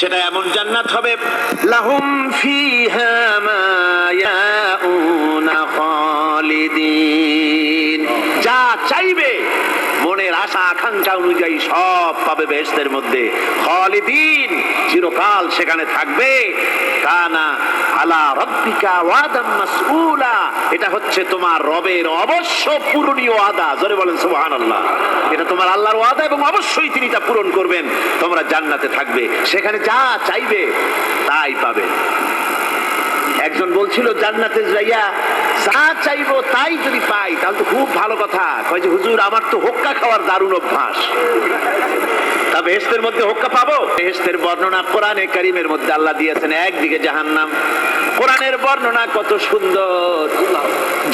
সেটা এমন জান্নাত হবে। লাহুম ফিহা মা ইয়াউনা যা চাইবে, মনের আশা, আকাঙ্ক্ষা অনুযায়ী সব পাবে বেহেশতের মধ্যে। খালিদিন চিরকাল সেখানে থাকবে। কানা আলা রব্বিকা ওয়াদাম মাসউলা। এটা হচ্ছে তোমার রবের অবশ্য পূরণীয় ওয়াদা। জোরে বলেন, সুবহানাল্লাহ। এটা তোমার আল্লাহর ওয়াদা এবং অবশ্যই তিনি তা পূরণ করবেন। তোমরা জান্নাতে থাকবে। সেখানে যা চাইবে, তাই পাবে। একজন বলছিল, জান্নাতে যাইয়া যা চাইব তাই যদি পাই, তাহলে তো খুব ভালো কথা। কয় যে, হুজুর, আমার তো হোক্কা খাওয়ার দারুণ অভ্যাস। তা বেহেস্তের মধ্যে হোক্কা পাবো? বেহেস্তের বর্ণনা কোরআনে কারিমের মধ্যে আল্লাহ দিয়েছেন, একদিকে জাহান্নাম। কোরআনের বর্ণনা কত সুন্দর।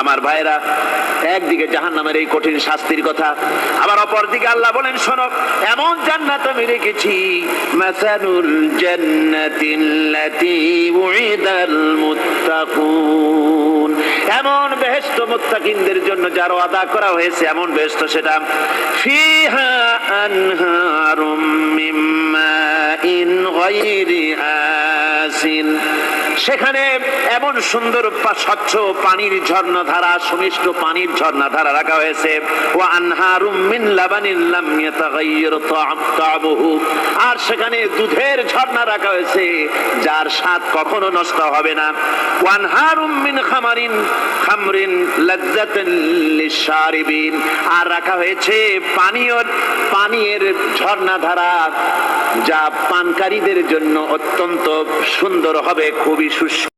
আমার ভাইরা একদিকে জাহান নামের এই কঠিন শাস্তির কথা, আবার অপর দিকে আল্লাহ বলেন, শোনো, এমন জান্নাত আমি রেখেছি মাসানুল জান্নাতিল্লাতি উইদাল মুত্তাকুন। এমন বেহেশত মুত্তাকিনদের জন্য যার ওয়াদা করা হয়েছে, এমন বেহেশত সেটা, ফিহা আনহারুম মিন মাইন গায়রি আসিন। সেখানে এমন সুন্দর স্বচ্ছ পানির ঝর্ণাধারা, সুমিষ্ট পানির ঝর্ণাধারা রাখা হয়েছে। ও আনহারুম মিন লাবানিন লাম ইয়াতাগায়্যার তা'আম- তা'বুহু আর সেখানে দুধের ঝর্ণা রাখা হয়েছে, যার স্বাদ কখনো নষ্ট হবে না। ওয়ানহারুম মিন খামারিন, খামরিন লাজ্জাতান লিশারিবিন আর রাখা হয়েছে পানীয়, পানীয়ের ঝর্ণা ধারা যা পানকারীদের জন্য অত্যন্ত সুন্দর হবে, খুবই সুস্বাদু।